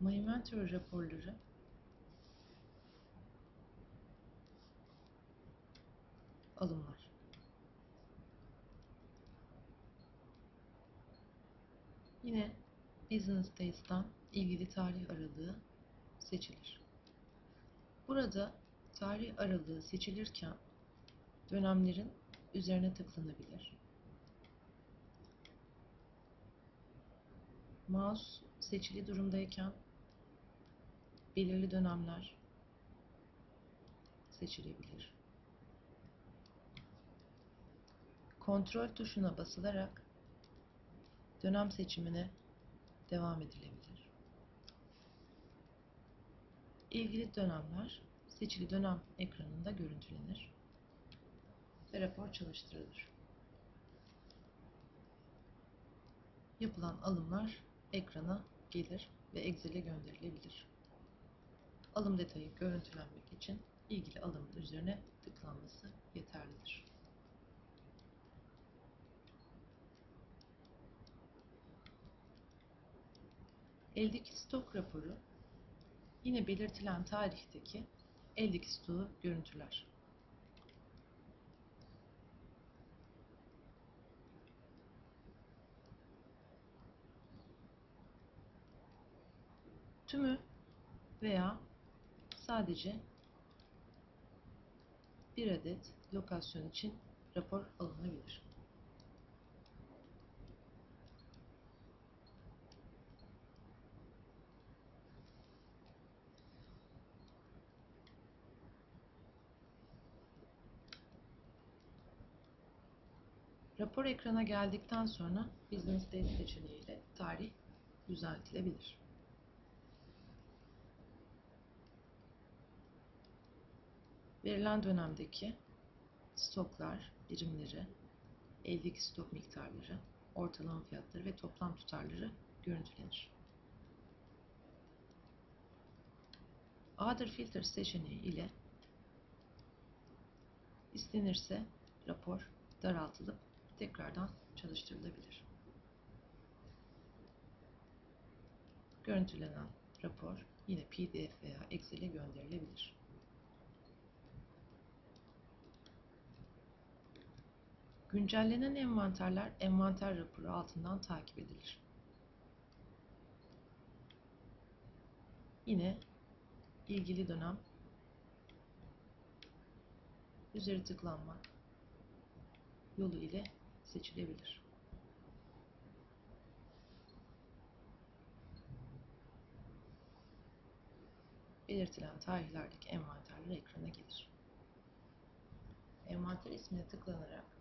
MyInventory raporları alımlar. Yine Business Days'tan ilgili tarih aralığı seçilir. Burada tarih aralığı seçilirken dönemlerin üzerine tıklanabilir. Mouse seçili durumdayken belirli dönemler seçilebilir. Kontrol tuşuna basılarak dönem seçimine devam edilebilir. İlgili dönemler seçili dönem ekranında görüntülenir ve rapor çalıştırılır. Yapılan alımlar ekrana gelir ve Excel'e gönderilebilir. Alım detayı görüntülenmek için ilgili alımın üzerine tıklanması yeterlidir. Eldeki stok raporu yine belirtilen tarihteki eldeki stoğu görüntüler. Tümü veya sadece bir adet lokasyon için rapor alınabilir. Rapor ekrana geldikten sonra Business Days seçeneğiyle tarih düzeltilebilir. Verilen dönemdeki stoklar birimleri, eldeki stok miktarları, ortalama fiyatları ve toplam tutarları görüntülenir. Other Filter seçeneği ile istenirse rapor daraltılıp tekrardan çalıştırılabilir. Görüntülenen rapor yine PDF veya Excel'e gönderilebilir. Güncellenen envanterler envanter raporu altından takip edilir. Yine ilgili dönem üzeri tıklanmak yolu ile seçilebilir. Belirtilen tarihlerdeki envanterler ekrana gelir. Envanter ismine tıklanarak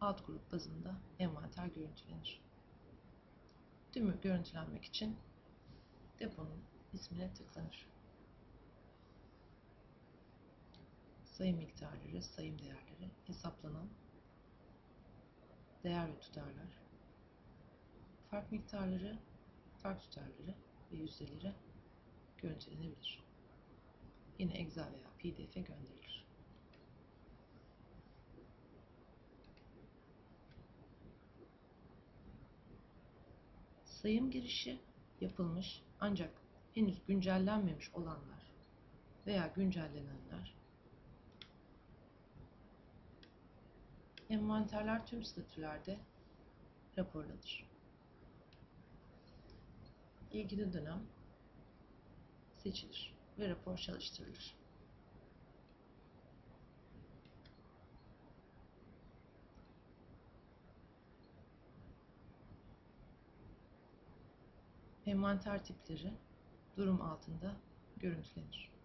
alt grup bazında envanter görüntülenir. Tümü görüntülenmek için deponun ismine tıklanır. sayım miktarları, sayım değerleri, hesaplanan değer ve tutarlar, fark miktarları, fark tutarları ve yüzdeleri görüntülenebilir. Yine Excel veya PDF'e gönderilir. Sayım girişi yapılmış ancak henüz güncellenmemiş olanlar veya güncellenenler Envanterler tüm statülerde raporlanır. İlgili dönem seçilir ve rapor çalıştırılır. Envanter tipleri durum altında görüntülenir.